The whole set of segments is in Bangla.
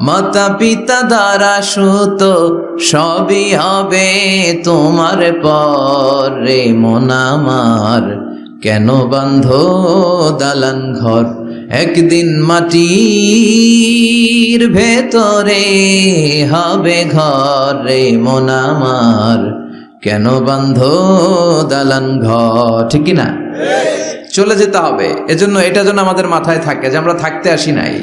মাতা পিতা দ্বারা সুত সবই হবে তোমার পরে। মন আমার কেন বান্ধ দালান ঘর? একদিন মাটির ভেতরে হবে ঘরে। মন আমার কেন বান্ধ দালান ঘর? ঠিক না চলে যেতে হবে। এজন্য এটা যেন আমাদের মাথায় থাকে যে আমরা থাকতে আসি নাই।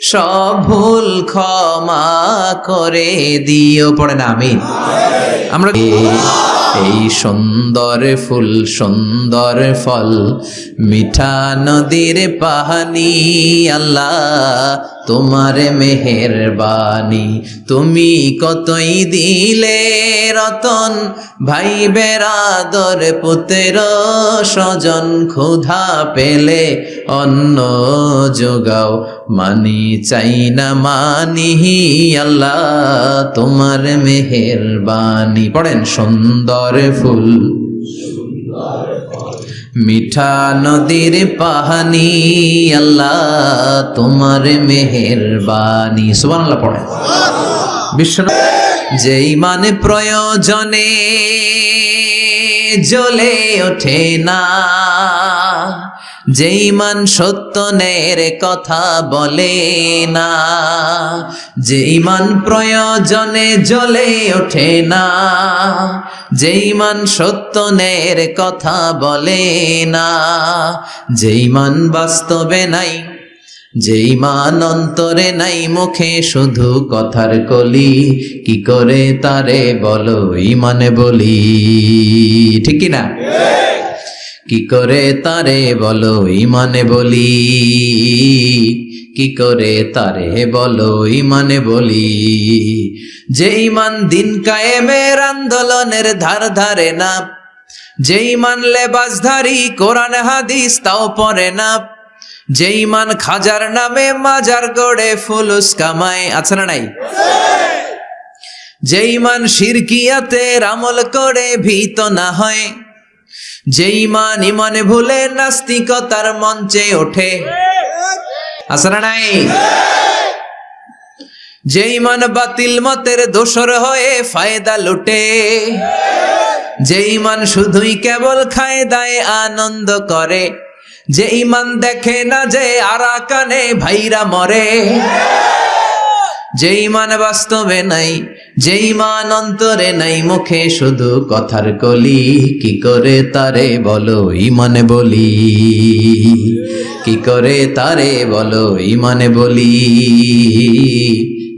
সব ভুল ক্ষমা করে দিও, পড়ে না আমি আমরা এই সুন্দর ফুল, সুন্দর ফল, মিঠা নদীর পাহানি, আল্লাহ তোমার মেহেরবানি। তুমি কতই দিলে রতন ভাই বেরাদর পুতের স্বজন, ক্ষুধা পেলে অন্ন যোগাও। মানি চাই না মানি আল্লাহ, তোমার মেহেরবানি। পড়েন, সুন্দর ফুল। মিঠা নদীর পাহানি, আল্লাহ, তোমার মেহেরবানি। সুবহানাল্লাহ, পড়েন। বিশ্ব যেই মানে প্রয়োজনে জ্বলে ওঠে না যেই মান সত্যনের কথা বলে না, যেই মান প্রয়োজনে জ্বলে ওঠে না, যেই মান সত্যনের কথা বলে না, যেই মান বাস্তবে নাই, যেই মান অন্তরে নাই, মুখে শুধু কথার কলি, কি করে তারে বলো, ইমানে বলি, ঠিক না কি করে তারে বলো ইমানে বলি? কি করে তারে বলো ইমানে বলি? যে ইমান দিন কায়েমের আন্দোলনের ধার ধারে না। যে ইমান লেবাসধারী কোরআন হাদিস তাও পড়ে না। যে ইমান খাজার নামে মাজার গড়ে ফুলুস কামায়, আছে না নাই? যে ইমান শিরকিয়াতের আমল করে ভীত না হয়। যে ইমান ইমানে ভুলে নাস্তিকতার মঞ্চে ওঠে। আছে নাই? যে ইমান বাতিল মতের দোসর হয়ে ফায়দা লুটে। যে ইমান শুধুই কেবল খায় দায় আনন্দ করে। যে ইমান দেখে না যে আরাকানে ভাইরা মরে। যে ইমান বাস্তবে নাই যে ইমান অন্তরে নাই মুখে, শুধু কথার কলি। কি করে তারে বলো ইমানে বলি? কি করে তারে বলো ইমানে বলি?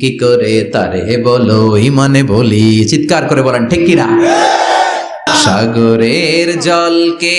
কি করে তারে বলো ইমানে বলি? চিৎকার করে বলেন, ঠিক কিনা? সাগরের জলকে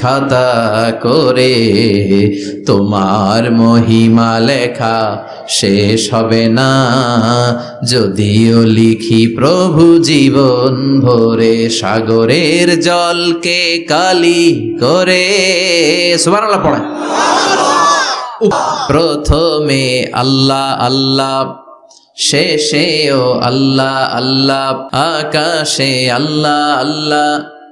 খাতা করে তোমার মহিমা লেখা শেষ হবে না। যদিও লিখি প্রভু জীবন ভরে সাগরের জলকে কালি করে। সুবহানাল্লাহ পড়ে প্রথমে আল্লাহ আল্লাহ, শেষেও আল্লাহ আল্লাহ, আকাশে আল্লাহ আল্লাহ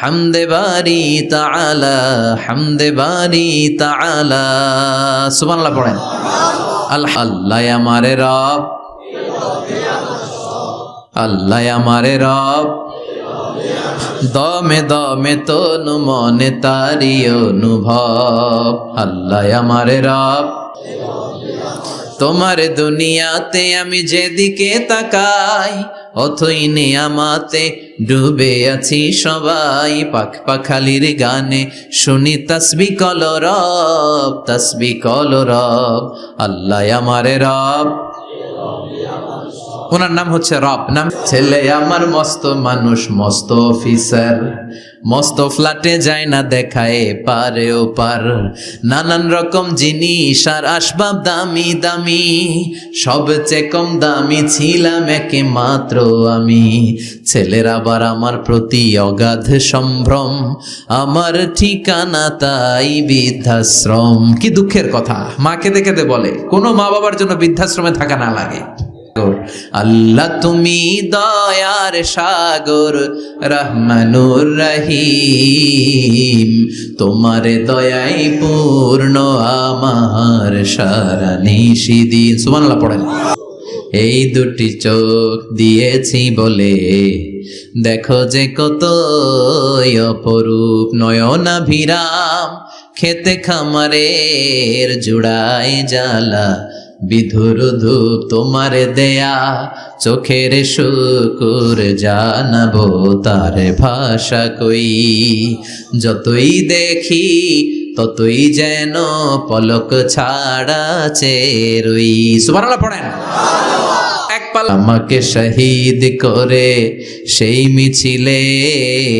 হামদে বারি তালা হামদে বারি তালা সুবহানাল্লাহ পড়েন। আল্লাহ আল্লাহ আমারে রব। আল্লাহ আমারে রব। দমে দমে তনু মনে তারি অনুভব, আল্লাহ আমারে রব। তোমার দুনিয়াতে আমি যেদিকে তাকাই, অথই নিয়ামাতে ডুবে আছি সবাই। পাখ পাখালির গানে শুনি তসবি কল রব, তসবি কল রব, আল্লাহ আমারে রব। ওনার নাম হচ্ছে রব। নাম ছেলে আমার মস্ত মানুষ, মস্ত অফিসার মস্ত ফ্ল্যাটে যায় না দেখায় পারে ও পার। নানান রকম জিনিস আর আসবাব দামি দামি। সবচেয়ে কম দামি ছিলাম একে মাত্র আমি। ছেলের আবার আমার প্রতি অগাধ সম্ভ্রম। আমার ঠিকানা তাই বৃদ্ধাশ্রম। কি দুঃখের কথা। মাকে দেখে দে বলে, কোনো মা বাবার জন্য বৃদ্ধাশ্রমে থাকা না লাগে। আল্লাহ তুমি দয়ার সাগর, রহমানুর রহিম। তোমার দয়াই পূর্ণ, আমার সারা নিশিদিন সুবহানাল্লাহ পড়েন। এই দুটি চোখ দিয়েছি বলে, দেখো যে কত অপরূপ নয়না ভিরাম খেতে খামারের জুড়াই জ্বালা বিধুর ধূপ তোমার দেয়া, চোখের শুকুর জানাব তার ভাষা কই। যতই দেখি, ততই যেন পলক ছাড়া চেরুই। সুবহানাল্লাহ পড়েন। আমাকে শহীদ করে সেই মিছিলে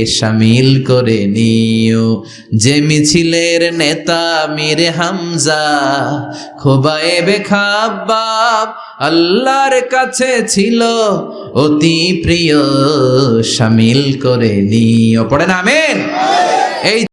সামিল করে নিও। যে মিছিলের নেতা মীর হামজা, খোবায়েবে খাব্বাব আল্লাহর কাছে ছিল, অতি প্রিয়, সামিল করে নিও। পড়েন, আমেন। এই